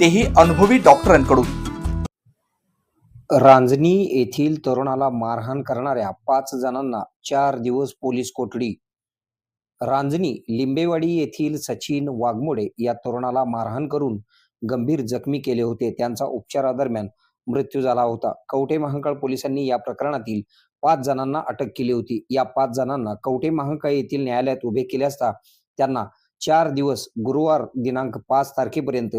तेही अनुभवी डॉक्टरांकडून. रांजणी येथील तरुणाला मारहाण करणाऱ्या पाच जणांना चार दिवस पोलीस कोठडी. रांजणी लिंबेवाडी येथील सचिन वाघमोडे या तरुणाला मारहाण करून गंभीर जखमी केले होते. त्यांचा उपचारादरम्यान मृत्यू झाला होता. कवठे महांकाळ पोलिसांनी या प्रकरणातील पाच जणांना अटक केली होती. या पाच जणांना कवठे महांकाळ येथील न्यायालयात उभे केले असता त्यांना चार दिवस गुरुवार दिनांक पाच तारखेपर्यंत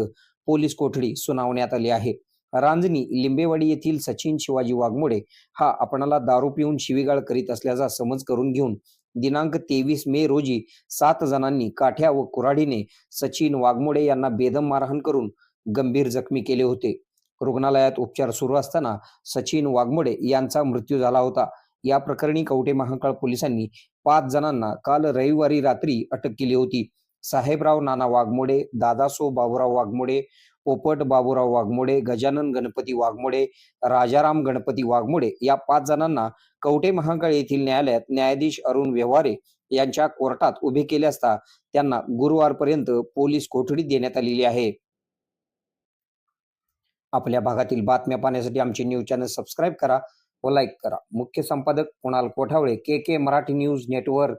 पोलीस कोठडी सुनावण्यात आली आहे. रांजणी लिंबेवाडी येथील सचिन शिवाजी वाघमोडे हा आपणाला दारू पिऊन शिवीगाळ करीत असल्याचा समज करून घेऊन दिनांक तेवीस मे रोजी सात जणांनी काठ्या व कुऱ्हाडीने सचिन वाघमोडे यांना बेदम मारहाण करून गंभीर जखमी केले होते. रुग्णालयात उपचार सुरू असताना सचिन वाघमोडे यांचा मृत्यू झाला होता. या प्रकरणी कवटे महाकाळ पोलिसांनी पाच जणांना काल रविवारी रात्री अटक केली होती. साहेबराव नाना वाघमोडे दादासो बाबूराव वाघमोडे पोपट बाबूराव वाघमोडे गजानन गणपती वाघमोडे राजाराम गणपती वाघमोडे या पाच जणांना कवटे महाकाळ येथील न्यायालयात न्यायाधीश अरुण व्यवहारे यांच्या कोर्टात उभे केले असता त्यांना गुरुवारपर्यंत पोलीस कोठडी देण्यात आलेली आहे. आपल्या भागातील बातम्या पाहण्यासाठी आमचे न्यूज चॅनल सबस्क्राईब करा व लाईक करा. मुख्य संपादक Kunal Kothawale K K Marathi news network.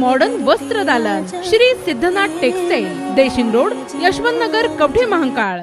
Modern वस्त्र दालन श्री सिद्धनाथ टेक्सटाईल देशिंग रोड यशवंत नगर कवठे महांकाळ